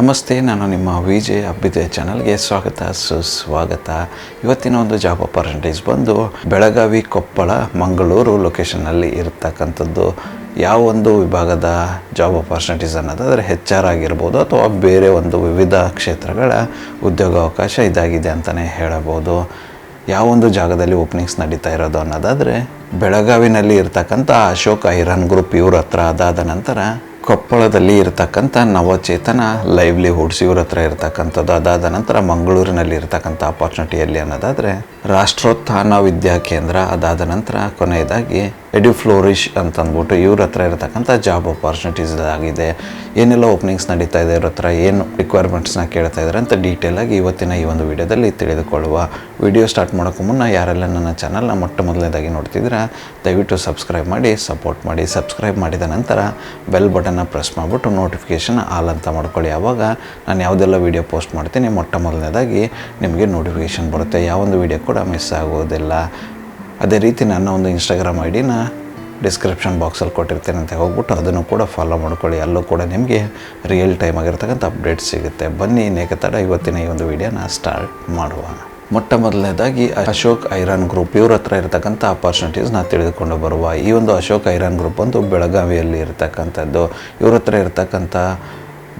ನಮಸ್ತೆ, ನಾನು ನಿಮ್ಮ ವಿಜಯ್ ಅಭ್ಯುದಯ ಚಾನಲ್ಗೆ ಸ್ವಾಗತ, ಸುಸ್ವಾಗತ. ಇವತ್ತಿನ ಒಂದು ಜಾಬ್ ಅಪರ್ಚುನಿಟೀಸ್ ಬಂದು ಬೆಳಗಾವಿ, ಕೊಪ್ಪಳ, ಮಂಗಳೂರು ಲೊಕೇಶನ್ನಲ್ಲಿ ಇರತಕ್ಕಂಥದ್ದು. ಯಾವ ಒಂದು ವಿಭಾಗದ ಜಾಬ್ ಅಪಾರ್ಚುನಿಟೀಸ್ ಅನ್ನೋದಾದರೆ ಹೆಚ್ ಆರ್ ಆಗಿರ್ಬೋದು ಅಥವಾ ಬೇರೆ ಒಂದು ವಿವಿಧ ಕ್ಷೇತ್ರಗಳ ಉದ್ಯೋಗಾವಕಾಶ ಇದಾಗಿದೆ ಅಂತಲೇ ಹೇಳಬಹುದು. ಯಾವ ಒಂದು ಜಾಗದಲ್ಲಿ ಓಪನಿಂಗ್ಸ್ ನಡೀತಾ ಇರೋದು ಅನ್ನೋದಾದರೆ ಬೆಳಗಾವಿನಲ್ಲಿ ಇರ್ತಕ್ಕಂಥ ಅಶೋಕ್ ಐರನ್ ಗ್ರೂಪ್ ಇವ್ರ ಹತ್ರ ಅದಾದ ನಂತರ ಕೊಪ್ಪಳದಲ್ಲಿ ಇರತಕ್ಕಂಥ ನವಚೇತನ ಲೈವ್ಲಿಹುಡ್ಸ್ ಇವ್ರ ಹತ್ರ ಇರತಕ್ಕಂಥದ್ದು. ಅದಾದ ನಂತರ ಮಂಗಳೂರಿನಲ್ಲಿ ಇರತಕ್ಕಂಥ ಅಪಾರ್ಚುನಿಟಿಯಲ್ಲಿ ಅನ್ನೋದಾದರೆ ರಾಷ್ಟ್ರೋತ್ಥಾನ ವಿದ್ಯಾ ಕೇಂದ್ರ ಅದಾದ ನಂತರ ಕೊನೆಯದಾಗಿ ಎಡ್ಯುಫ್ಲೋರಿಶ್ ಅಂತಂದ್ಬಿಟ್ಟು ಇವ್ರ ಹತ್ರ ಇರತಕ್ಕಂಥ ಜಾಬ್ ಅಪರ್ಚುನಿಟೀಸ್ ಆಗಿದೆ. ಏನೆಲ್ಲ ಓಪನಿಂಗ್ಸ್ ನಡೀತಾ ಇದೆ ಇವ್ರ ಹತ್ರ, ಏನು ರಿಕ್ವೈರ್ಮೆಂಟ್ಸ್ನ ಕೇಳ್ತಾ ಇದ್ದಾರೆ ಅಂತ ಡೀಟೇಲಾಗಿ ಇವತ್ತಿನ ಈ ಒಂದು ವಿಡಿಯೋದಲ್ಲಿ ತಿಳಿದುಕೊಳ್ಳುವ. ವಿಡಿಯೋ ಸ್ಟಾರ್ಟ್ ಮಾಡೋಕ್ಕೂ ಮುನ್ನ ಯಾರೆಲ್ಲ ನನ್ನ ಚಾನಲ್ನ ಮೊಟ್ಟ ಮೊದಲನೇದಾಗಿ ನೋಡ್ತಿದ್ದೀರಾ, ದಯವಿಟ್ಟು ಸಬ್ಸ್ಕ್ರೈಬ್ ಮಾಡಿ ಸಪೋರ್ಟ್ ಮಾಡಿ ಸಬ್ಸ್ಕ್ರೈಬ್ ಮಾಡಿದ ನಂತರ ಬೆಲ್ ಬಟನ್ನ ಪ್ರೆಸ್ ಮಾಡಿಬಿಟ್ಟು ನೋಟಿಫಿಕೇಷನ್ ಆಲ್ ಅಂತ ಮಾಡ್ಕೊಳ್ಳಿ. ಆವಾಗ ನಾನು ಯಾವುದೆಲ್ಲ ವೀಡಿಯೋ ಪೋಸ್ಟ್ ಮಾಡ್ತೀನಿ, ಮೊಟ್ಟ ಮೊದಲನೇದಾಗಿ ನಿಮಗೆ ನೋಟಿಫಿಕೇಷನ್ ಬರುತ್ತೆ. ಯಾವೊಂದು ವೀಡಿಯೋ ಕೂಡ ಮಿಸ್ ಆಗೋದಿಲ್ಲ. ಅದೇ ರೀತಿ ನನ್ನ ಒಂದು ಇನ್ಸ್ಟಾಗ್ರಾಮ್ ಐ ಡಿನ ಡಿಸ್ಕ್ರಿಪ್ಷನ್ ಬಾಕ್ಸಲ್ಲಿ ಕೊಟ್ಟಿರ್ತೇನೆ ಅಂತ ಹೋಗ್ಬಿಟ್ಟು ಅದನ್ನು ಕೂಡ ಫಾಲೋ ಮಾಡ್ಕೊಳ್ಳಿ. ಅಲ್ಲೂ ಕೂಡ ನಿಮಗೆ ರಿಯಲ್ ಟೈಮ್ ಆಗಿರ್ತಕ್ಕಂಥ ಅಪ್ಡೇಟ್ ಸಿಗುತ್ತೆ. ಬನ್ನಿ, ನೇಕ ತಡ, ಇವತ್ತಿನ ಈ ಒಂದು ವಿಡಿಯೋನ ಸ್ಟಾರ್ಟ್ ಮಾಡುವ. ಮೊಟ್ಟ ಮೊದಲನೇದಾಗಿ ಅಶೋಕ್ ಐರನ್ ಗ್ರೂಪ್ ಇವ್ರ ಹತ್ರ ಇರತಕ್ಕಂಥ ಅಪಾರ್ಚುನಿಟೀಸ್ನ ತಿಳಿದುಕೊಂಡು ಬರುವ ಈ ಒಂದು ಅಶೋಕ್ ಐರನ್ ಗ್ರೂಪ್ ಒಂದು ಬೆಳಗಾವಿಯಲ್ಲಿ ಇರತಕ್ಕಂಥದ್ದು. ಇವ್ರ ಹತ್ರ ಇರತಕ್ಕಂಥ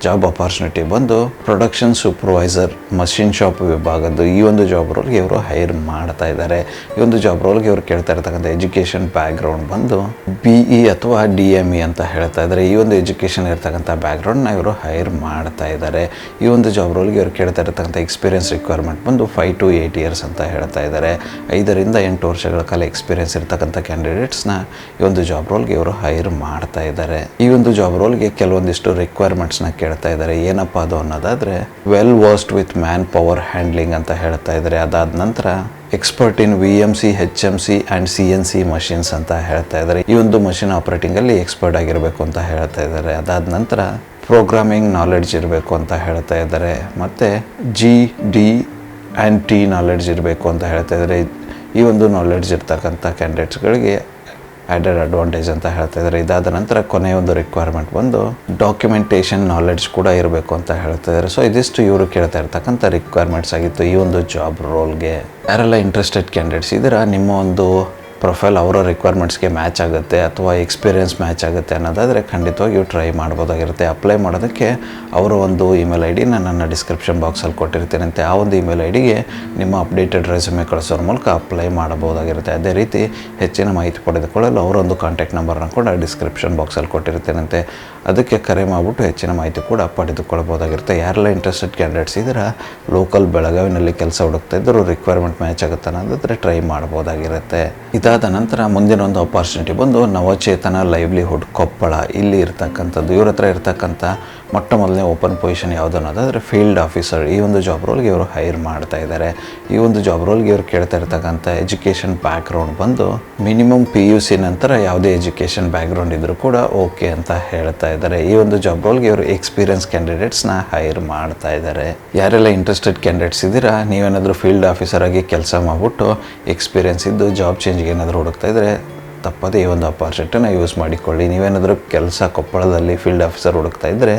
ಜಾಬ್ ಅಪರ್ಚುನಿಟಿ ಬಂದು ಪ್ರೊಡಕ್ಷನ್ ಸೂಪರ್ವೈಸರ್ ಮಷಿನ್ ಶಾಪ್ ವಿಭಾಗದ್ದು ಈ ಒಂದು ಜಾಬ್ ರೋಲ್ಗೆ ಇವರು ಹೈರ್ ಮಾಡ್ತಾ ಇದ್ದಾರೆ. ಈ ಒಂದು ಜಾಬ್ ರೋಲ್ಗೆ ಇವರು ಕೇಳ್ತಾ ಇರ್ತಕ್ಕಂಥ ಎಜುಕೇಷನ್ ಬ್ಯಾಕ್ಗ್ರೌಂಡ್ ಬಂದು ಬಿ ಇ ಅಥವಾ ಡಿ ಎಂ ಇ ಅಂತ ಹೇಳ್ತಾ ಇದ್ದಾರೆ. ಈ ಒಂದು ಎಜುಕೇಷನ್ ಇರ್ತಕ್ಕಂಥ ಬ್ಯಾಕ್ಗ್ರೌಂಡ್ನ ಇವರು ಹೈರ್ ಮಾಡ್ತಾ ಇದ್ದಾರೆ. ಈ ಒಂದು ಜಾಬ್ ರೋಲ್ಗೆ ಇವರು ಕೇಳ್ತಾ ಇರ್ತಕ್ಕಂಥ ಎಕ್ಸ್ಪೀರಿಯನ್ಸ್ ರಿಕ್ವೈರ್ಮೆಂಟ್ ಬಂದು ಫೈವ್ ಟು ಏಯ್ಟ್ ಇಯರ್ಸ್ ಅಂತ ಹೇಳ್ತಾ ಇದ್ದಾರೆ. ಐದರಿಂದ ಎಂಟು ವರ್ಷಗಳ ಕಾಲ ಎಕ್ಸ್ಪೀರಿಯನ್ಸ್ ಇರ್ತಕ್ಕಂಥ ಕ್ಯಾಂಡಿಡೇಟ್ಸ್ನ ಈ ಒಂದು ಜಾಬ್ ರೋಲ್ಗೆ ಇವರು ಹೈರ್ ಮಾಡ್ತಾ ಇದ್ದಾರೆ. ಈ ಒಂದು ಜಾಬ್ ರೋಲ್ಗೆ ಕೆಲವೊಂದಿಷ್ಟು ರಿಕ್ವೈರ್ಮೆಂಟ್ಸ್ನ ಕೇಳ್ತಾ ಇದ್ದಾರೆ, ಏನಪ್ಪ ಅದು ಅನ್ನೋದಾದರೆ well versed with man power handling ಅಂತ ಹೇಳ್ತಾ ಇದ್ದಾರೆ. ಅದಾದ ನಂತರ expert in V M C H M C and C N C machines ಅಂತ ಹೇಳ್ತಾ ಇದ್ದಾರೆ. ಈ ಒಂದು ಮಷಿನ್ ಆಪರೇಟಿಂಗಲ್ಲಿ ಎಕ್ಸ್ಪರ್ಟ್ ಆಗಿರಬೇಕು ಅಂತ ಹೇಳ್ತಾ ಇದ್ದಾರೆ. ಅದಾದ ನಂತರ ಪ್ರೋಗ್ರಾಮಿಂಗ್ ನಾಲೆಡ್ಜ್ ಇರಬೇಕು ಅಂತ ಹೇಳ್ತಾ ಇದ್ದಾರೆ. ಮತ್ತು G D and T knowledge ಇರಬೇಕು ಅಂತ ಹೇಳ್ತಾ ಇದ್ದಾರೆ. ಈ ಒಂದು ನಾಲೆಡ್ಜ್ ಇರ್ತಕ್ಕಂಥ ಕ್ಯಾಂಡಿಡೇಟ್ಸ್ಗಳಿಗೆ ಆ್ಯಡೆಡ್ ಅಡ್ವಾಂಟೇಜ್ ಅಂತ ಹೇಳ್ತಾ ಇದ್ದಾರೆ. ಇದಾದ ನಂತರ ಕೊನೆಯ ಒಂದು ರಿಕ್ವೈರ್ಮೆಂಟ್ ಬಂದು ಡಾಕ್ಯುಮೆಂಟೇಷನ್ ನಾಲೆಡ್ಜ್ ಕೂಡ ಇರಬೇಕು ಅಂತ ಹೇಳ್ತಾ ಇದ್ದಾರೆ. ಸೊ ಇದಿಷ್ಟು ಇವರು ಕೇಳ್ತಾ ಇರ್ತಕ್ಕಂಥ ರಿಕ್ವೈರ್ಮೆಂಟ್ಸ್ ಆಗಿತ್ತು. ಈ ಒಂದು ಜಾಬ್ ರೋಲ್ಗೆ ಯಾರೆಲ್ಲ ಇಂಟ್ರೆಸ್ಟೆಡ್ ಕ್ಯಾಂಡಿಡೇಟ್ಸ್ ಇದ್ದೀರಾ? ನಿಮ್ಮ ಒಂದು ಪ್ರೊಫೈಲ್ ಅವರ ರಿಕ್ವೈರ್ಮೆಂಟ್ಸ್ಗೆ ಮ್ಯಾಚ್ ಆಗುತ್ತೆ ಅಥವಾ ಎಕ್ಸ್ಪೀರಿಯನ್ಸ್ ಮ್ಯಾಚ್ ಆಗುತ್ತೆ ಅನ್ನೋದಾದರೆ ಖಂಡಿತವಾಗಿ ಇವು ಟ್ರೈ ಮಾಡ್ಬೋದಾಗಿರುತ್ತೆ. ಅಪ್ಲೈ ಮಾಡೋದಕ್ಕೆ ಅವರ ಒಂದು ಇಮೇಲ್ ಐ ಡಿನ ನನ್ನ ಡಿಸ್ಕ್ರಿಪ್ಷನ್ ಬಾಕ್ಸಲ್ಲಿ ಕೊಟ್ಟಿರ್ತೀನಂತೆ. ಆ ಒಂದು ಇಮೇಲ್ ಐ ಡಿಗೆ ನಿಮ್ಮ ಅಪ್ಡೇಟೆಡ್ ರೆಸ್ಯೂಮೆ ಕಳಿಸೋರ ಮೂಲಕ ಅಪ್ಲೈ ಮಾಡಬಹುದಾಗಿರುತ್ತೆ. ಅದೇ ರೀತಿ ಹೆಚ್ಚಿನ ಮಾಹಿತಿ ಪಡೆದುಕೊಳ್ಳಲು ಅವರೊಂದು ಕಾಂಟ್ಯಾಕ್ಟ್ ನಂಬರ್ನ ಕೂಡ ಡಿಸ್ಕ್ರಿಪ್ಷನ್ ಬಾಕ್ಸಲ್ಲಿ ಕೊಟ್ಟಿರ್ತೀನಂತೆ. ಅದಕ್ಕೆ ಕರೆ ಮಾಡಿಬಿಟ್ಟು ಹೆಚ್ಚಿನ ಮಾಹಿತಿ ಕೂಡ ಪಡೆದುಕೊಳ್ಬೋದಾಗಿರುತ್ತೆ ಯಾರೆಲ್ಲ ಇಂಟ್ರೆಸ್ಟೆಡ್ ಕ್ಯಾಂಡಿಡೇಟ್ಸ್ ಇದ್ದೀರಾ ಲೋಕಲ್ ಬೆಳಗಾವಿನಲ್ಲಿ ಕೆಲಸ ಹುಡುಕ್ತಾ ಇದ್ದರೂ ರಿಕ್ವೈರ್ಮೆಂಟ್ ಮ್ಯಾಚ್ ಆಗುತ್ತೆ ಅನ್ನೋದಾದರೆ ಟ್ರೈ ಮಾಡ್ಬೋದಾಗಿರುತ್ತೆ. ಇದಾದ ನಂತರ ಮುಂದಿನ ಒಂದು ಅಪಾರ್ಚುನಿಟಿ ಬಂದು ನವಚೇತನ ಲೈವ್ಲಿಹುಡ್ ಕೊಪ್ಪಳ. ಇಲ್ಲಿ ಇರ್ತಕ್ಕಂಥದ್ದು ಇವ್ರ ಹತ್ರ ಇರ್ತಕ್ಕಂಥ ಮೊಟ್ಟ ಮೊದಲನೇ ಓಪನ್ ಪೊಸಿಷನ್ ಯಾವುದು ಅನ್ನೋದಾದರೆ ಫೀಲ್ಡ್ ಆಫೀಸರ್ ಈ ಒಂದು ಜಾಬ್ ರೋಲ್ಗೆ ಇವರು ಹೈರ್ ಮಾಡ್ತಾ ಇದ್ದಾರೆ ಈ ಒಂದು ಜಾಬ್ ರೋಲ್ಗೆ ಇವರು ಕೇಳ್ತಾ ಇರ್ತಕ್ಕಂಥ ಎಜುಕೇಷನ್ ಬ್ಯಾಕ್ಗ್ರೌಂಡ್ ಬಂದು ಮಿನಿಮಮ್ ಪಿ ಯು ಸಿ ನಂತರ ಯಾವುದೇ ಎಜುಕೇಷನ್ ಬ್ಯಾಕ್ಗ್ರೌಂಡ್ ಇದ್ದರೂ ಕೂಡ ಓಕೆ ಅಂತ ಹೇಳ್ತಾ ಇದ್ದಾರೆ ಈ ಒಂದು ಜಾಬ್ ರೋಲ್ಗೆ ಇವರು ಎಕ್ಸ್ಪೀರಿಯನ್ಸ್ ಕ್ಯಾಂಡಿಡೇಟ್ಸ್ನ ಹೈರ್ ಮಾಡ್ತಾ ಇದ್ದಾರೆ ಯಾರೆಲ್ಲ ಇಂಟ್ರೆಸ್ಟೆಡ್ ಕ್ಯಾಂಡಿಡೇಟ್ಸ್ ಇದ್ದೀರಾ, ನೀವೇನಾದರೂ ಫೀಲ್ಡ್ ಆಫೀಸರ್ ಆಗಿ ಕೆಲಸ ಮಾಡಿಬಿಟ್ಟು ಎಕ್ಸ್ಪೀರಿಯನ್ಸ್ ಇದ್ದು ಜಾಬ್ ಚೇಂಜ್ಗೆ ಏನಾದರೂ ಹುಡುಕ್ತಾ ಇದ್ದರೆ ತಪ್ಪದೇ ಈ ಒಂದು ಅಪಾರ್ಚುನಿಟಿನ ಯೂಸ್ ಮಾಡಿಕೊಳ್ಳಿ. ನೀವೇನಾದರೂ ಕೆಲಸ ಕೊಪ್ಪಳದಲ್ಲಿ ಫೀಲ್ಡ್ ಆಫೀಸರ್ ಹುಡುಕ್ತಾ ಇದ್ದರೆ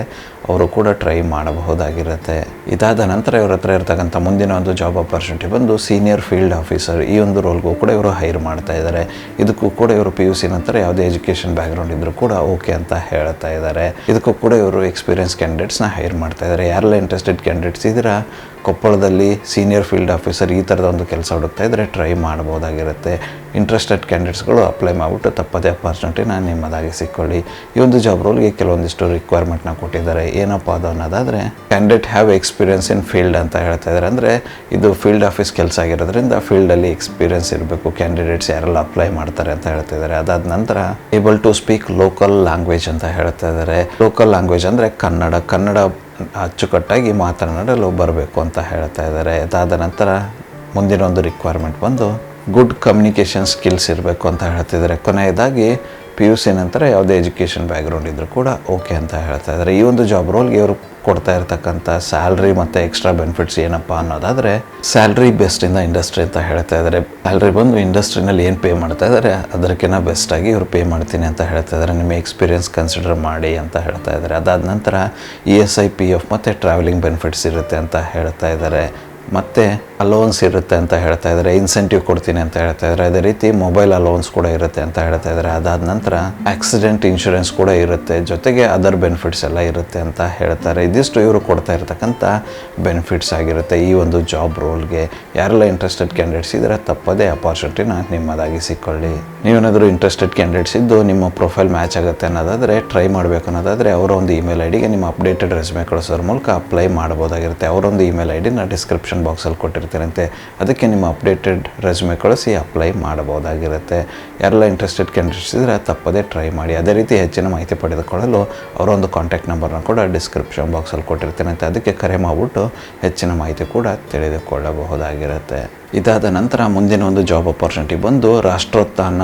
ಅವರು ಕೂಡ ಟ್ರೈ ಮಾಡಬಹುದಾಗಿರುತ್ತೆ. ಇದಾದ ನಂತರ ಇವ್ರ ಹತ್ರ ಇರ್ತಕ್ಕಂಥ ಮುಂದಿನ ಒಂದು ಜಾಬ್ ಅಪಾರ್ಚುನಿಟಿ ಬಂದು ಸೀನಿಯರ್ ಫೀಲ್ಡ್ ಆಫೀಸರ್ ಈ ಒಂದು ರೋಲ್ಗೂ ಕೂಡ ಇವರು ಹೈರ್ ಮಾಡ್ತಾ ಇದ್ದಾರೆ ಇದಕ್ಕೂ ಕೂಡ ಇವರು ಪಿ ಯು ಸಿ ನಂತರ ಯಾವುದೇ ಎಜುಕೇಷನ್ ಬ್ಯಾಕ್ಗ್ರೌಂಡ್ ಇದ್ದರೂ ಕೂಡ ಓಕೆ ಅಂತ ಹೇಳ್ತಾ ಇದ್ದಾರೆ ಇದಕ್ಕೂ ಕೂಡ ಇವರು ಎಕ್ಸ್ಪೀರಿಯನ್ಸ್ ಕ್ಯಾಂಡಿಡೇಟ್ಸ್ನ ಹೈರ್ ಮಾಡ್ತಾ ಇದ್ದಾರೆ ಯಾರೆಲ್ಲ ಇಂಟ್ರೆಸ್ಟೆಡ್ ಕ್ಯಾಂಡಿಡೇಟ್ಸ್ ಇದ್ದೀರಾ ಕೊಪ್ಪಳದಲ್ಲಿ ಸೀನಿಯರ್ ಫೀಲ್ಡ್ ಆಫೀಸರ್ ಈ ಥರದ ಒಂದು ಕೆಲಸ ಹುಡುಕ್ತಾ ಇದ್ದರೆ ಟ್ರೈ ಮಾಡ್ಬೋದಾಗಿರುತ್ತೆ ಇಂಟ್ರೆಸ್ಟೆಡ್ ಕ್ಯಾಂಡಿಡೇಟ್ಸ್ಗಳು ಅಪ್ಲೈ ಮಾಡಿಬಿಟ್ಟು ತಪ್ಪದೇ ಅಪಾರ್ಚುನಿಟಿನ ನಿಮ್ಮದಾಗಿ ಸಿಕ್ಕೊಳ್ಳಿ. ಈ ಒಂದು ಜಾಬ್ ರೋಲ್ಗೆ ಕೆಲವೊಂದಿಷ್ಟು ರಿಕ್ವೈರ್ಮೆಂಟ್ನ ಕೊಟ್ಟಿದ್ದಾರೆ. ಏನಪ್ಪ ಅದು ಅನ್ನೋದಾದರೆ candidate have experience in field ಅಂತ ಹೇಳ್ತಾ ಇದ್ದಾರೆ ಅಂದರೆ ಇದು ಫೀಲ್ಡ್ ಆಫೀಸ್ ಕೆಲಸ ಆಗಿರೋದ್ರಿಂದ ಫೀಲ್ಡಲ್ಲಿ ಎಕ್ಸ್ಪೀರಿಯನ್ಸ್ ಇರಬೇಕು. ಕ್ಯಾಂಡಿಡೇಟ್ಸ್ ಯಾರೆಲ್ಲ ಅಪ್ಲೈ ಮಾಡ್ತಾರೆ ಅಂತ ಹೇಳ್ತಾ ಇದ್ದಾರೆ ಅದಾದ ನಂತರ able to speak local language ಅಂತ ಹೇಳ್ತಾ ಇದ್ದಾರೆ ಲೋಕಲ್ ಲ್ಯಾಂಗ್ವೇಜ್ ಅಂದರೆ ಕನ್ನಡ. ಕನ್ನಡ ಅಚ್ಚುಕಟ್ಟಾಗಿ ಮಾತನಾಡಲು ಬರಬೇಕು ಅಂತ ಹೇಳ್ತಾ ಇದ್ದಾರೆ. ಅದಾದ ನಂತರ ಮುಂದಿನ ಒಂದು ರಿಕ್ವೈರ್ಮೆಂಟ್ ಬಂದು ಗುಡ್ ಕಮ್ಯುನಿಕೇಷನ್ ಸ್ಕಿಲ್ಸ್ ಇರಬೇಕು ಅಂತ ಹೇಳ್ತಿದ್ದಾರೆ ಕೊನೆಯದಾಗಿ ಪಿ ಯು ಸಿ ನಂತರ ಯಾವುದೇ ಎಜುಕೇಷನ್ ಬ್ಯಾಕ್ಗ್ರೌಂಡ್ ಇದ್ದರೂ ಕೂಡ ಓಕೆ ಅಂತ ಹೇಳ್ತಾ ಇದ್ದಾರೆ. ಈ ಒಂದು ಜಾಬ್ ರೋಲ್ಗೆ ಇವರು ಕೊಡ್ತಾ ಇರ್ತಕ್ಕಂಥ ಸ್ಯಾಲ್ರಿ ಮತ್ತು ಎಕ್ಸ್ಟ್ರಾ ಬೆನಿಫಿಟ್ಸ್ ಏನಪ್ಪ ಅನ್ನೋದಾದರೆ ಸ್ಯಾಲ್ರಿ ಬೆಸ್ಟಿಂದ ಇಂಡಸ್ಟ್ರಿ ಅಂತ ಹೇಳ್ತಾ ಇದ್ದಾರೆ. ಸ್ಯಾಲ್ರಿ ಬಂದು ಇಂಡಸ್ಟ್ರಿನಲ್ಲಿ ಏನು ಪೇ ಮಾಡ್ತಾ ಇದ್ದಾರೆ? ಅದಕ್ಕಿಂತ ಬೆಸ್ಟಾಗಿ ಇವರು ಪೇ ಮಾಡ್ತೀನಿ ಅಂತ ಹೇಳ್ತಾ ಇದ್ದಾರೆ. ನಿಮ್ಮ ಎಕ್ಸ್ಪೀರಿಯನ್ಸ್ ಕನ್ಸಿಡರ್ ಮಾಡಿ ಅಂತ ಹೇಳ್ತಾ ಇದ್ದಾರೆ. ಅದಾದ ನಂತರ E S I P F ಮತ್ತು ಟ್ರಾವೆಲಿಂಗ್ ಬೆನಿಫಿಟ್ಸ್ ಇರುತ್ತೆ ಅಂತ ಹೇಳ್ತಾ ಇದ್ದಾರೆ. ಮತ್ತು ಅಲೋನ್ಸ್ ಇರುತ್ತೆ ಅಂತ ಹೇಳ್ತಾ ಇದ್ದಾರೆ ಇನ್ಸೆಂಟಿವ್ ಕೊಡ್ತೀನಿ ಅಂತ ಹೇಳ್ತಾ ಇದ್ದಾರೆ. ಅದೇ ರೀತಿ ಮೊಬೈಲ್ ಅಲೋನ್ಸ್ ಕೂಡ ಇರುತ್ತೆ ಅಂತ ಹೇಳ್ತಾ ಇದ್ದಾರೆ. ಅದಾದ ನಂತರ ಆಕ್ಸಿಡೆಂಟ್ ಇನ್ಶೂರೆನ್ಸ್ ಕೂಡ ಇರುತ್ತೆ. ಜೊತೆಗೆ ಅದರ್ ಬೆನಿಫಿಟ್ಸ್ ಎಲ್ಲ ಇರುತ್ತೆ ಅಂತ ಹೇಳ್ತಾರೆ. ಇದಿಷ್ಟು ಇವರು ಕೊಡ್ತಾ ಇರತಕ್ಕಂಥ ಬೆನಿಫಿಟ್ಸ್ ಆಗಿರುತ್ತೆ ಈ ಒಂದು ಜಾಬ್ ರೋಲ್ಗೆ ಯಾರೆಲ್ಲ ಇಂಟ್ರೆಸ್ಟೆಡ್ ಕ್ಯಾಂಡಿಡೇಟ್ಸ್ ಇದ್ದರೆ ತಪ್ಪದೇ ಅಪಾರ್ಚುನಿಟಿನ ನಿಮ್ಮದಾಗಿಸಿಕೊಳ್ಳಿ ನೀವೇನಾದರೂ ಇಂಟ್ರೆಸ್ಟೆಡ್ ಕ್ಯಾಂಡಿಡೇಟ್ಸ್ ಇದ್ದು ನಿಮ್ಮ ಪ್ರೊಫೈಲ್ ಮ್ಯಾಚ್ ಆಗುತ್ತೆ ಅನ್ನೋದಾದರೆ ಟ್ರೈ ಮಾಡಬೇಕು ಅನ್ನೋದಾದರೆ ಅವರ ಒಂದು ಇಮೇಲ್ ಐ ಡಿಗೆ ನಿಮ್ಮ ಅಪ್ಡೇಟೆಡ್ ರೆಸ್ಯೂಮೆ ಕಳಿಸೋದ್ರ ಮೂಲಕ ಅಪ್ಲೈ ಮಾಡ್ಬೋದಾಗಿರುತ್ತೆ ಅವರೊಂದು ಇಮೇಲ್ ಐ ಡಿನ ಡಿಸ್ಕ್ರಿಪ್ಷನ್ ಬಾಕ್ಸಲ್ಲಿ ಕೊಟ್ಟಿರ್ತೀರಂತೆ ಅದಕ್ಕೆ ನಿಮ್ಮ ಅಪ್ಡೇಟೆಡ್ ರೆಸ್ಯೂಮೆ ಕಳಿಸಿ ಅಪ್ಲೈ ಮಾಡಬಹುದಾಗಿರುತ್ತೆ. ಯಾರೆಲ್ಲ ಇಂಟ್ರೆಸ್ಟೆಡ್ ಕ್ಯಾಂಡಿಡೇಟ್ಸ್ ಇದ್ದರೆ ತಪ್ಪದೇ ಟ್ರೈ ಮಾಡಿ. ಅದೇ ರೀತಿ ಹೆಚ್ಚಿನ ಮಾಹಿತಿ ಪಡೆದುಕೊಳ್ಳಲು ಅವರ ಒಂದು ಕಾಂಟ್ಯಾಕ್ಟ್ ನಂಬರ್ನ ಕೂಡ ಡಿಸ್ಕ್ರಿಪ್ಷನ್ ಬಾಕ್ಸಲ್ಲಿ ಕೊಟ್ಟಿರ್ತೀನಂತೆ. ಅದಕ್ಕೆ ಕರೆ ಮಾಡಿಬಿಟ್ಟು ಹೆಚ್ಚಿನ ಮಾಹಿತಿ ಕೂಡ ತಿಳಿದುಕೊಳ್ಳಬಹುದಾಗಿರುತ್ತೆ. ಇದಾದ ನಂತರ ಮುಂದಿನ ಒಂದು ಜಾಬ್ ಅಪಾರ್ಚುನಿಟಿ ಬಂದು ರಾಷ್ಟ್ರೋತ್ಥಾನ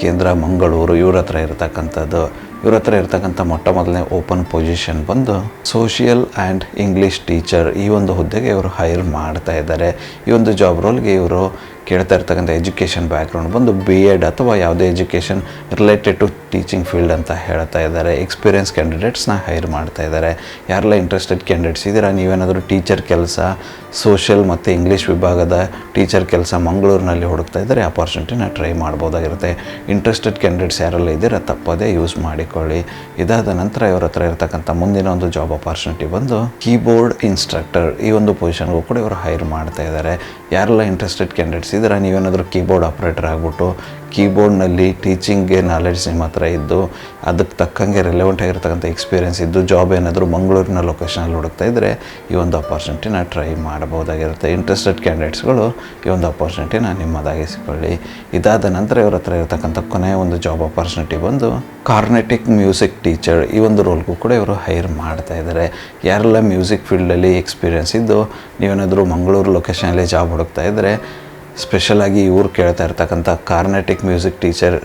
ಕೇಂದ್ರ ಮಂಗಳೂರು, ಇವ್ರ ಹತ್ರ ಇರತಕ್ಕಂಥದ್ದು. ಇವ್ರ ಹತ್ರ ಇರ್ತಕ್ಕಂಥ ಮೊಟ್ಟ ಮೊದಲನೇ ಓಪನ್ ಪೊಸಿಷನ್ ಬಂದು ಸೋಷಿಯಲ್ ಆ್ಯಂಡ್ ಇಂಗ್ಲೀಷ್ ಟೀಚರ್ ಈ ಒಂದು ಹುದ್ದೆಗೆ ಇವರು ಹೈರ್ ಮಾಡ್ತಾ ಇದ್ದಾರೆ. ಈ ಒಂದು ಜಾಬ್ ರೋಲ್ಗೆ ಇವರು ಕೇಳ್ತಾ ಇರ್ತಕ್ಕಂಥ ಎಜುಕೇಷನ್ ಬ್ಯಾಕ್ಗ್ರೌಂಡ್ ಬಂದು ಬಿ ಎಡ್ ಅಥವಾ ಯಾವುದೇ education related to teaching field ಅಂತ ಹೇಳ್ತಾ ಇದ್ದಾರೆ. ಎಕ್ಸ್ಪೀರಿಯನ್ಸ್ ಕ್ಯಾಂಡಿಡೇಟ್ಸ್ನ ಹೈರ್ ಮಾಡ್ತಾ ಇದ್ದಾರೆ. ಯಾರೆಲ್ಲ ಇಂಟ್ರೆಸ್ಟೆಡ್ ಕ್ಯಾಂಡಿಡೇಟ್ಸ್ ಇದ್ದೀರಾ? ನೀವೇನಾದರೂ ಟೀಚರ್ ಕೆಲಸ ಸೋಷಿಯಲ್ ಮತ್ತು ಇಂಗ್ಲೀಷ್ ವಿಭಾಗದ ಟೀಚರ್ ಕೆಲಸ ಮಂಗಳೂರಿನಲ್ಲಿ ಹುಡುಕ್ತಾ ಇದ್ದರೆ ಅಪಾರ್ಚುನಿಟಿನ ಟ್ರೈ ಮಾಡ್ಬೋದಾಗಿರುತ್ತೆ. ಇಂಟ್ರೆಸ್ಟೆಡ್ ಕ್ಯಾಂಡಿಡೇಟ್ಸ್ ಯಾರೆಲ್ಲ ಇದ್ದೀರಾ? ತಪ್ಪದೇ ಯೂಸ್ ಮಾಡಿಕೊಳ್ಳಿ. ಇದಾದ ನಂತರ ಇವರ ಹತ್ರ ಇರತಕ್ಕಂಥ ಮುಂದಿನ ಒಂದು ಜಾಬ್ ಅಪಾರ್ಚುನಿಟಿ ಬಂದು ಕೀಬೋರ್ಡ್ ಇನ್ಸ್ಟ್ರಕ್ಟರ್ ಈ ಒಂದು ಪೊಸಿಷನ್ಗೂ ಕೂಡ ಇವರು ಹೈರ್ ಮಾಡ್ತಾ ಇದ್ದಾರೆ. ಯಾರೆಲ್ಲ ಇಂಟ್ರೆಸ್ಟೆಡ್ ಕ್ಯಾಂಡಿಡೇಟ್ಸ್ ಇದ್ದೀರಾ ನೀವೇನಾದರೂ ಕೀಬೋರ್ಡ್ ಆಪ್ರೇಟರ್ ಆಗಿಬಿಟ್ಟು ಕೀಬೋರ್ಡ್ನಲ್ಲಿ ಟೀಚಿಂಗ್ಗೆ ನಾಲೆಡ್ಜ್ ನಿಮ್ಮ ಹತ್ರ ಇದ್ದು, ಅದಕ್ಕೆ ತಕ್ಕಂಗೆ ರೆಲೆವೆಂಟ್ ಆಗಿರ್ತಕ್ಕಂಥ ಎಕ್ಸ್ಪೀರಿಯನ್ಸ್ ಇದ್ದು ಜಾಬ್ ಏನಾದರೂ ಮಂಗಳೂರಿನ ಲೊಕೇಶನಲ್ಲಿ ಹುಡುಕ್ತಾ ಇದ್ದರೆ ಈ ಒಂದು ಅಪಾರ್ಚುನಿಟಿನ ಟ್ರೈ ಮಾಡ್ಬೋದಾಗಿರುತ್ತೆ ಇಂಟ್ರೆಸ್ಟೆಡ್ ಕ್ಯಾಂಡಿಡೇಟ್ಸ್ಗಳು ಈ ಒಂದು ಅಪಾರ್ಚುನಿಟಿನ ನಿಮ್ಮದಾಗಿಸಿಕೊಳ್ಳಿ ಇದಾದ ನಂತರ ಇವ್ರ ಹತ್ರ ಇರತಕ್ಕಂಥ ಕೊನೆಯ ಒಂದು ಜಾಬ್ ಅಪಾರ್ಚುನಿಟಿ ಬಂದು ಕಾರ್ನೆಟಿಕ್ ಮ್ಯೂಸಿಕ್ ಟೀಚರ್ ಈ ಒಂದು ರೋಲ್ಗೂ ಕೂಡ ಇವರು ಹೈರ್ ಮಾಡ್ತಾ ಇದ್ದಾರೆ ಯಾರೆಲ್ಲ ಮ್ಯೂಸಿಕ್ ಫೀಲ್ಡಲ್ಲಿ ಎಕ್ಸ್ಪೀರಿಯನ್ಸ್ ಇದ್ದು, ನೀವೇನಾದರೂ ಮಂಗಳೂರು ಲೊಕೇಶನಲ್ಲಿ ಜಾಬ್ ಹುಡುಕ್ತಾ ಇದ್ದರೆ ಸ್ಪೆಷಲಾಗಿ ಇವ್ರು ಕೇಳ್ತಾ ಇರ್ತಕ್ಕಂಥ ಕಾರ್ನೆಟಿಕ್ ಮ್ಯೂಸಿಕ್ ಟೀಚರ್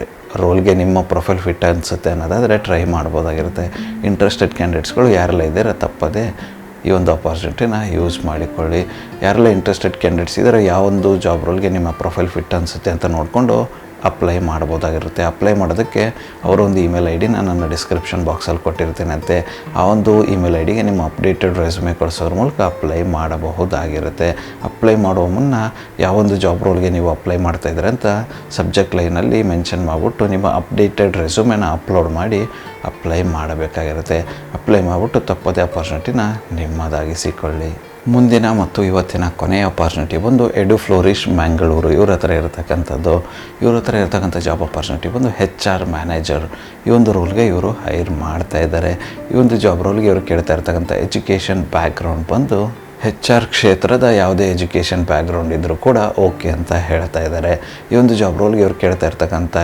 ರೋಲ್ಗೆ ನಿಮ್ಮ ಪ್ರೊಫೈಲ್ ಫಿಟ್ ಅನಿಸುತ್ತೆ ಅನ್ನೋದಾದರೆ ಟ್ರೈ ಮಾಡ್ಬೋದಾಗಿರುತ್ತೆ. ಇಂಟ್ರೆಸ್ಟೆಡ್ ಕ್ಯಾಂಡಿಡೇಟ್ಸ್ಗಳು ಯಾರೆಲ್ಲ ಇದ್ದೀರಾ ತಪ್ಪದೇ ಈ ಒಂದು ಅಪಾರ್ಚುನಿಟಿನ ಯೂಸ್ ಮಾಡಿಕೊಳ್ಳಿ. ಯಾರೆಲ್ಲ ಇಂಟ್ರೆಸ್ಟೆಡ್ ಕ್ಯಾಂಡಿಡೇಟ್ಸ್ ಇದ್ದಾರೆ ಯಾವೊಂದು ಜಾಬ್ ರೋಲ್ಗೆ ನಿಮ್ಮ ಪ್ರೊಫೈಲ್ ಫಿಟ್ ಅನಿಸುತ್ತೆ ಅಂತ ನೋಡಿಕೊಂಡು ಅಪ್ಲೈ ಮಾಡ್ಬೋದಾಗಿರುತ್ತೆ. ಅಪ್ಲೈ ಮಾಡೋದಕ್ಕೆ ಅವರೊಂದು ಇಮೇಲ್ ಐ ಡಿನ ನನ್ನ ಡಿಸ್ಕ್ರಿಪ್ಷನ್ ಬಾಕ್ಸಲ್ಲಿ ಕೊಟ್ಟಿರ್ತೀನಂತೆ ಆ ಒಂದು ಇಮೇಲ್ ಐ ಡಿಗೆ ನಿಮ್ಮ ಅಪ್ಡೇಟೆಡ್ ರೆಸ್ಯೂಮೆ ಕಳಿಸೋದ್ರ ಮೂಲಕ ಅಪ್ಲೈ ಮಾಡಬಹುದಾಗಿರುತ್ತೆ. ಅಪ್ಲೈ ಮಾಡುವ ಮುನ್ನ ಯಾವೊಂದು ಜಾಬ್ ರೋಲ್ಗೆ ನೀವು ಅಪ್ಲೈ ಮಾಡ್ತಾ ಅಂತ ಸಬ್ಜೆಕ್ಟ್ ಲೈನಲ್ಲಿ ಮೆನ್ಷನ್ ಮಾಡಿಬಿಟ್ಟು ನಿಮ್ಮ ಅಪ್ಡೇಟೆಡ್ ರೆಸ್ಯೂಮೆನ ಅಪ್ಲೋಡ್ ಮಾಡಿ ಅಪ್ಲೈ ಮಾಡಬೇಕಾಗಿರುತ್ತೆ. ಅಪ್ಲೈ ಮಾಡಿಬಿಟ್ಟು ತಪ್ಪದೇ ಅಪರ್ಚುನಿಟಿನ ನಿಮ್ಮದಾಗಿಸಿಕೊಳ್ಳಿ. ಮುಂದಿನ ಮತ್ತು ಇವತ್ತಿನ ಕೊನೆಯ ಅಪಾರ್ಚುನಿಟಿ ಬಂದು ಎಡು ಫ್ಲೋರಿಶ್ ಮ್ಯಾಂಗಳೂರು ಇವ್ರ ಹತ್ರ ಇರತಕ್ಕಂಥದ್ದು, ಇವ್ರ ಹತ್ರ ಇರತಕ್ಕಂಥ ಜಾಬ್ ಅಪಾರ್ಚುನಿಟಿ ಬಂದು ಹೆಚ್ ಆರ್ ಮ್ಯಾನೇಜರ್ ಈ ಒಂದು ರೋಲ್ಗೆ ಇವರು ಹೈರ್ ಮಾಡ್ತಾ ಇದ್ದಾರೆ. ಈ ಒಂದು ಜಾಬ್ ರೋಲ್ಗೆ ಇವರು ಕೇಳ್ತಾ ಇರ್ತಕ್ಕಂಥ ಎಜುಕೇಷನ್ ಬ್ಯಾಕ್ಗ್ರೌಂಡ್ ಬಂದು ಹೆಚ್ ಆರ್ ಕ್ಷೇತ್ರದ ಯಾವುದೇ ಎಜುಕೇಷನ್ ಬ್ಯಾಕ್ಗ್ರೌಂಡ್ ಇದ್ದರೂ ಕೂಡ ಓಕೆ ಅಂತ ಹೇಳ್ತಾ ಇದ್ದಾರೆ ಈ ಒಂದು ಜಾಬ್ ರೋಲ್ಗೆ ಇವ್ರು ಕೇಳ್ತಾ ಇರ್ತಕ್ಕಂಥ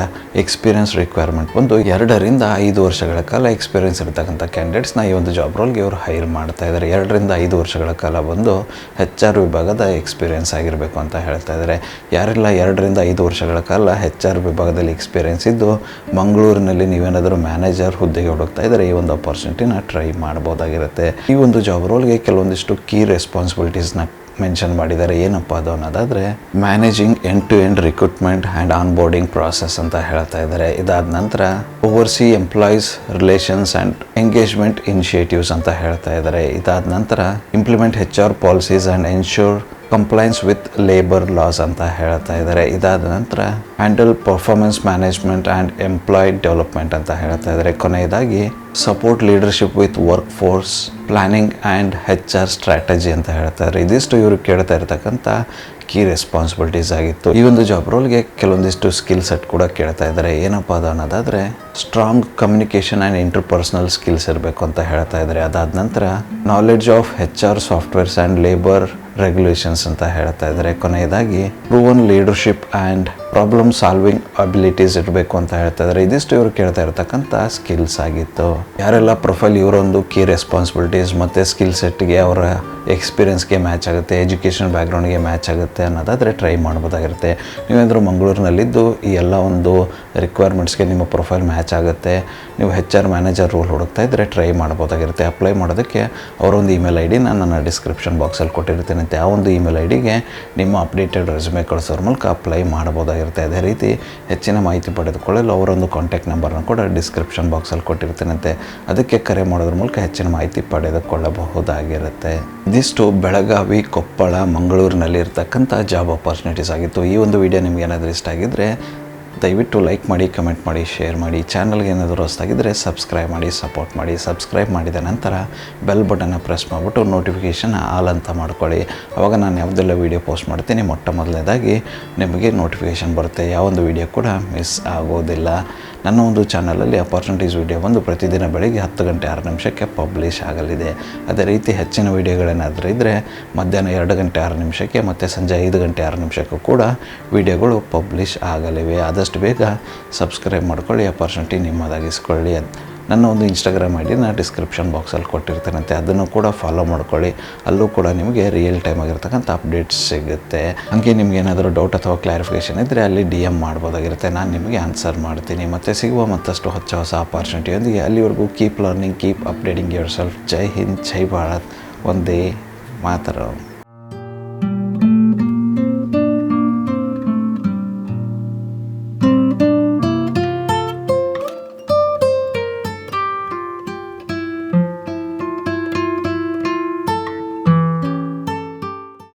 ಎಕ್ಸ್ಪೀರಿಯನ್ಸ್ ರಿಕ್ವೈರ್ಮೆಂಟ್ ಬಂದು ಎರಡರಿಂದ ಐದು ವರ್ಷಗಳ ಕಾಲ ಎಕ್ಸ್ಪೀರಿಯನ್ಸ್ ಇರ್ತಕ್ಕಂಥ ಕ್ಯಾಂಡಿಡೇಟ್ಸ್ನ ಈ ಒಂದು ಜಾಬ್ ರೋಲ್ಗೆ ಇವರು ಹೈರ್ ಮಾಡ್ತಾ ಇದ್ದಾರೆ ಎರಡರಿಂದ ಐದು ವರ್ಷಗಳ ಕಾಲ ಬಂದು ಹೆಚ್ ಆರ್ ವಿಭಾಗದ ಎಕ್ಸ್ಪೀರಿಯನ್ಸ್ ಆಗಿರಬೇಕು ಅಂತ ಹೇಳ್ತಾ ಇದ್ದಾರೆ ಯಾರೆಲ್ಲ ಎರಡರಿಂದ ಐದು ವರ್ಷಗಳ ಕಾಲ ಹೆಚ್ ಆರ್ ವಿಭಾಗದಲ್ಲಿ ಎಕ್ಸ್ಪೀರಿಯನ್ಸ್ ಇದ್ದು ಮಂಗಳೂರಿನಲ್ಲಿ ನೀವೇನಾದರೂ ಮ್ಯಾನೇಜರ್ ಹುದ್ದೆಗೆ ಹುಡುಕ್ತಾ ಇದ್ದಾರೆ ಈ ಒಂದು ಅಪಾರ್ಚುನಿಟಿನ ಟ್ರೈ ಮಾಡ್ಬೋದಾಗಿರುತ್ತೆ. ಈ ಒಂದು ಜಾಬ್ ರೋಲ್ಗೆ ಕೆಲವೊಂದಿಷ್ಟು ಕೀ ರೆಸ್ಪಾನ್ಸಿಬಿಲಿಟೀಸ್ನ ಮೆನ್ಷನ್ ಮಾಡಿದ್ದಾರೆ, ಏನಪ್ಪ ಅದು ಅನ್ನೋದಾದರೆ managing end to end recruitment and onboarding process ಅಂತ ಹೇಳ್ತಾ ಇದ್ದಾರೆ. ಇದಾದ ನಂತರ oversee employees relations and engagement initiatives ಅಂತ ಹೇಳ್ತಾ ಇದ್ದಾರೆ. ಇದಾದ ನಂತರ implement H R policies and ensure compliance with labour laws ಅಂತ ಹೇಳ್ತಾ ಇದ್ದಾರೆ. ಇದಾದ ನಂತರ handle performance management and employee development ಅಂತ ಹೇಳ್ತಾ ಇದ್ದಾರೆ. ಕೊನೆಯದಾಗಿ support leadership with workforce planning and H R strategy ಅಂತ ಹೇಳ್ತಾ ಇದ್ದಾರೆ. ಇದಿಷ್ಟು ಇವರು ಕೇಳ್ತಾ ಇರ್ತಕ್ಕಂಥ ಕೀ ರೆಸ್ಪಾನ್ಸಿಬಿಲಿಟೀಸ್ ಆಗಿತ್ತು. ಈ ಒಂದು ಜಾಬ್ ರೋಲ್ಗೆ ಕೆಲವೊಂದಿಷ್ಟು ಸ್ಕಿಲ್ ಸೆಟ್ ಕೂಡ ಕೇಳ್ತಾ ಇದ್ದಾರೆ. ಏನಪ್ಪ ಅದು ಅನ್ನೋದಾದರೆ strong communication and interpersonal skills ಇರಬೇಕು ಅಂತ ಹೇಳ್ತಾ ಇದ್ದಾರೆ. ಅದಾದ ನಂತರ knowledge of H R softwares and labour regulations ಅಂತ ಹೇಳ್ತಾ ಇದ್ದಾರೆ. ಕೊನೆಯದಾಗಿ proven leadership and problem solving abilities ಇರಬೇಕು ಅಂತ ಹೇಳ್ತಾ ಇದ್ದಾರೆ ಇದಿಷ್ಟು ಇವರು ಕೇಳ್ತಾ ಇರ್ತಕ್ಕಂಥ ಸ್ಕಿಲ್ಸ್ ಆಗಿತ್ತು. ಯಾರೆಲ್ಲ ಪ್ರೊಫೈಲ್ ಇವರೊಂದು ಕೀ ರೆಸ್ಪಾನ್ಸಿಬಿಲಿಟೀಸ್ ಮತ್ತು ಸ್ಕಿಲ್ ಸೆಟ್ಗೆ ಅವರ ಎಕ್ಸ್ಪೀರಿಯನ್ಸ್ಗೆ ಮ್ಯಾಚ್ ಆಗುತ್ತೆ ಎಜುಕೇಷನ್ ಬ್ಯಾಕ್ಗ್ರೌಂಡ್ಗೆ ಮ್ಯಾಚ್ ಆಗುತ್ತೆ ಅನ್ನೋದಾದರೆ ಟ್ರೈ ಮಾಡ್ಬೋದಾಗಿರುತ್ತೆ. ನೀವೇಂದ್ರೂ ಮಂಗಳೂರಿನಲ್ಲಿದ್ದು ಈ ಎಲ್ಲ ಒಂದು ರಿಕ್ವೈರ್ಮೆಂಟ್ಸ್ಗೆ ನಿಮ್ಮ ಪ್ರೊಫೈಲ್ ಮ್ಯಾಚ್ ಆಗುತ್ತೆ, ನೀವು ಹೆಚ್ ಆರ್ ಮ್ಯಾನೇಜರ್ ರೋಲ್ ಹುಡುಕ್ತಾ ಇದ್ದರೆ ಟ್ರೈ ಮಾಡ್ಬೋದಾಗಿರುತ್ತೆ. ಅಪ್ಲೈ ಮಾಡೋದಕ್ಕೆ ಅವರೊಂದು ಇಮೇಲ್ ಐ ಡಿ ನಾನು ನನ್ನ ಡಿಸ್ಕ್ರಿಪ್ಷನ್ ಬಾಕ್ಸಲ್ಲಿ ಕೊಟ್ಟಿರ್ತೀನಿ ಆ ಒಂದು ಇಮೇಲ್ ಐ ಡಿಗೆ ನಿಮ್ಮ ಅಪ್ಡೇಟೆಡ್ ರೆಸ್ಯೂಮೆ ಕಳಿಸೋರ ಮೂಲಕ ಅಪ್ಲೈ ಮಾಡ್ಬೋದಾಗಿರುತ್ತೆ. ಅದೇ ರೀತಿ ಹೆಚ್ಚಿನ ಮಾಹಿತಿ ಪಡೆದುಕೊಳ್ಳಲು ಅವರೊಂದು ಕಾಂಟ್ಯಾಕ್ಟ್ ನಂಬರ್ನ ಕೂಡ ಡಿಸ್ಕ್ರಿಪ್ಷನ್ ಬಾಕ್ಸಲ್ಲಿ ಕೊಟ್ಟಿರ್ತೀನಂತೆ. ಅದಕ್ಕೆ ಕರೆ ಮಾಡೋದ್ರ ಮೂಲಕ ಹೆಚ್ಚಿನ ಮಾಹಿತಿ ಪಡೆದುಕೊಳ್ಳಬಹುದಾಗಿರುತ್ತೆ. ಇದಿಷ್ಟು ಬೆಳಗಾವಿ, ಕೊಪ್ಪಳ ಮಂಗಳೂರಿನಲ್ಲಿ ಇರ್ತಕ್ಕಂಥ ಜಾಬ್ ಆಪರ್ಚುನಿಟೀಸ್ ಆಗಿತ್ತು. ಈ ಒಂದು ವಿಡಿಯೋ ನಿಮ್ಗೆ ಏನಾದರೂ ಇಷ್ಟ ಆಗಿದ್ದರೆ ದಯವಿಟ್ಟು ಲೈಕ್ ಮಾಡಿ, ಕಮೆಂಟ್ ಮಾಡಿ, ಶೇರ್ ಮಾಡಿ. ಚಾನಲ್ಗೆ ಏನಾದರೂ ಹೊಸ್ದಾಗಿದ್ದರೆ ಸಬ್ಸ್ಕ್ರೈಬ್ ಮಾಡಿ, ಸಪೋರ್ಟ್ ಮಾಡಿ. ಸಬ್ಸ್ಕ್ರೈಬ್ ಮಾಡಿದ ನಂತರ ಬೆಲ್ ಬಟನ್ನ ಪ್ರೆಸ್ ಮಾಡಿಬಿಟ್ಟು ನೋಟಿಫಿಕೇಷನ್ ಆಲ್ ಅಂತ ಮಾಡ್ಕೊಳ್ಳಿ. ಅವಾಗ ನಾನು ಯಾವುದೆಲ್ಲ ವೀಡಿಯೋ ಪೋಸ್ಟ್ ಮಾಡ್ತೀನಿ, ಮೊಟ್ಟ ಮೊದಲನೇದಾಗಿ ನಿಮಗೆ ನೋಟಿಫಿಕೇಷನ್ ಬರುತ್ತೆ. ಯಾವೊಂದು ವಿಡಿಯೋ ಕೂಡ ಮಿಸ್ ಆಗೋದಿಲ್ಲ. ನನ್ನ ಒಂದು ಚಾನಲಲ್ಲಿ ಅಪಾರ್ಚುನಿಟೀಸ್ ವಿಡಿಯೋ ಬಂದು ಪ್ರತಿದಿನ ಬೆಳಗ್ಗೆ ಹತ್ತು ಗಂಟೆ ಆರು ನಿಮಿಷಕ್ಕೆ ಪಬ್ಲಿಷ್ ಆಗಲಿದೆ. ಅದೇ ರೀತಿ ಹೆಚ್ಚಿನ ವಿಡಿಯೋಗಳೇನಾದರೂ ಇದ್ದರೆ ಮಧ್ಯಾಹ್ನ ಎರಡು ಗಂಟೆ ಆರು ನಿಮಿಷಕ್ಕೆ ಮತ್ತು ಸಂಜೆ ಐದು ಗಂಟೆ ಆರು ನಿಮಿಷಕ್ಕೂ ಕೂಡ ವಿಡಿಯೋಗಳು ಪಬ್ಲಿಷ್ ಆಗಲಿವೆ. ಆದಷ್ಟು ಬೇಗ ಸಬ್ಸ್ಕ್ರೈಬ್ ಮಾಡ್ಕೊಳ್ಳಿ ಅಪಾರ್ಚುನಿಟಿ ನಿಮ್ಮದಾಗಿಸ್ಕೊಳ್ಳಿ ಅಂತ. ನನ್ನ ಒಂದು ಇನ್ಸ್ಟಾಗ್ರಾಮ್ ಐ ನಾನು ಡಿಸ್ಕ್ರಿಪ್ಷನ್ ಬಾಕ್ಸಲ್ಲಿ ಕೊಟ್ಟಿರ್ತೀನಂತೆ. ಅದನ್ನು ಕೂಡ ಫಾಲೋ ಮಾಡ್ಕೊಳ್ಳಿ. ಅಲ್ಲೂ ಕೂಡ ನಿಮಗೆ ರಿಯಲ್ ಟೈಮ್ ಆಗಿರ್ತಕ್ಕಂಥ ಅಪ್ಡೇಟ್ಸ್ ಸಿಗುತ್ತೆ. ಹಾಗೆ ನಿಮ್ಗೆ ಏನಾದರೂ ಡೌಟ್ ಅಥವಾ ಕ್ಲಾರಿಫಿಕೇಷನ್ ಇದ್ದರೆ ಅಲ್ಲಿ ಡಿ ಎಂ ಮಾಡ್ಬೋದಾಗಿರುತ್ತೆ. ನಾನು ನಿಮಗೆ ಆನ್ಸರ್ ಮಾಡ್ತೀನಿ. ಮತ್ತು ಸಿಗುವ ಮತ್ತಷ್ಟು ಹೊಸ ಹೊಸ ಆಪರ್ಚುನಿಟಿಯೊಂದಿಗೆ ಅಲ್ಲಿವರೆಗೂ keep learning keep updating yourself Jai Hind, Jai Bharat. Vande Mataram.